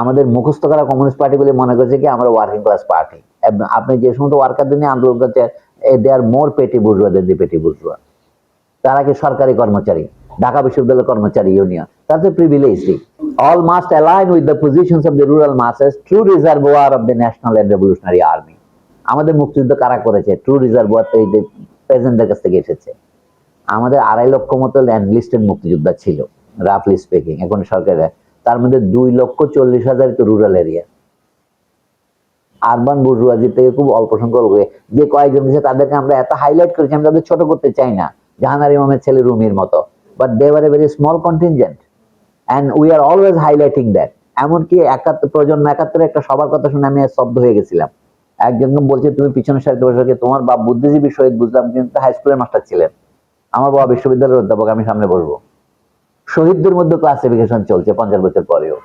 আমাদের মুখস্থ করা কমিউনিস্ট পার্টিগুলি মনে করছে কি, আমরা ওয়ার্কিং ক্লাস পার্টি আপনি যে সমস্ত ওয়ার্কারদের নিয়ে আন্দোলন করছে দে আর মোর পেটি বুর্জুয়া দেন পেটি বুর্জুয়া তারা কি সরকারি কর্মচারী? ঢাকা বিশ্ববিদ্যালয়ের কর্মচারী ইউনিয়ন তাতে privileged all must align with the positions of the rural masses true reservoir of the national and revolutionary army আমাদের মুক্তিযুদ্ধ কারা করেছে? ট্রু রিজার্ভোয়ার এই যে প্রেজেন্টদের কাছ থেকে এসেছে। আমাদের আড়াই লক্ষ মতো ল্যান্ড লিস্টেড মুক্তিযোদ্ধা ছিল রাফলি স্পিকিং এখন সরকারের তার মধ্যে দুই লক্ষ চল্লিশ হাজার তো রুরাল এরিয়া আরবান বুর্জুয়াজি থেকে খুব অল্প সংখ্যক যে কয়েকজন গেছে তাদেরকে আমরা এত হাইলাইট করেছি, আমি তাদের ছোট করতে চাই না। জাহানার ইমামের ছেলে রুমির মতো। But they are a very small contingent and we are always highlighting that এমনকি একাত্তর প্রজন্ম একাত্তরে একটা সবার কথা শুনে আমি স্তব্ধ হয়ে গেছিলাম। একজন বলছে, তুমি পিছনের সারিতে বসে তোমার বাপ বুদ্ধিজীবী শহীদ বুঝলাম, কিন্তু হাই স্কুলের মাস্টার ছিলেন। আমার বাবা বিশ্ববিদ্যালয়ের অধ্যাপক, আমি সামনে বসবো। শহীদদের মধ্যে ক্লাসিফিকেশন চলছে পঞ্চাশ বছর পরেও।